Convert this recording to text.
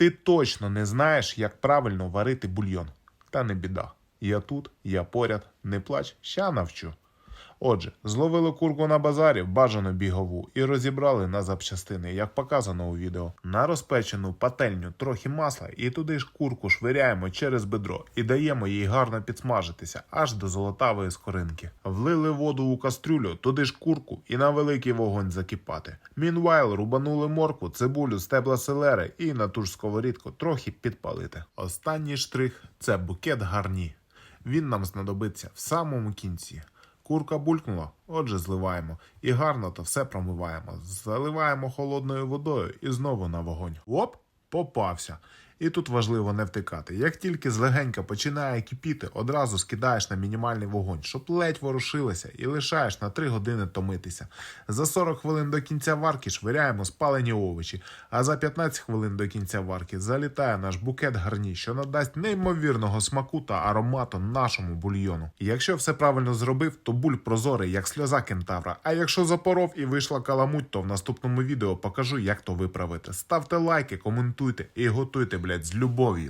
Ти точно не знаєш, як правильно варити бульйон. Та не біда. Я тут, я поряд, не плач, ща навчу. Отже, зловили курку на базарі, бажано бігову, і розібрали на запчастини, як показано у відео. На розпечену пательню трохи масла, і туди ж курку швиряємо через бедро і даємо їй гарно підсмажитися аж до золотавої скоринки. Влили воду у кастрюлю, туди ж курку і на великий вогонь закипати. Мінвайл рубанули моркву, цибулю, стебла селери і на ту ж сковорідку трохи підпалити. Останній штрих це букет гарні. Він нам знадобиться в самому кінці. Курка булькнула, отже, зливаємо. І гарно то все промиваємо. Заливаємо холодною водою і знову на вогонь. Оп, попався. І тут важливо не втикати. Як тільки злегенька починає кипіти, одразу скидаєш на мінімальний вогонь, щоб ледь ворушилося, і лишаєш на 3 години томитися. За 40 хвилин до кінця варки швиряємо спалені овочі, а за 15 хвилин до кінця варки залітає наш букет гарні, що надасть неймовірного смаку та аромату нашому бульйону. Якщо все правильно зробив, то буль прозорий, як сльоза кентавра. А якщо запоров і вийшла каламуть, то в наступному відео покажу, як то виправити. Ставте лайки, коментуйте і готуйте, блядь, з любов'ю.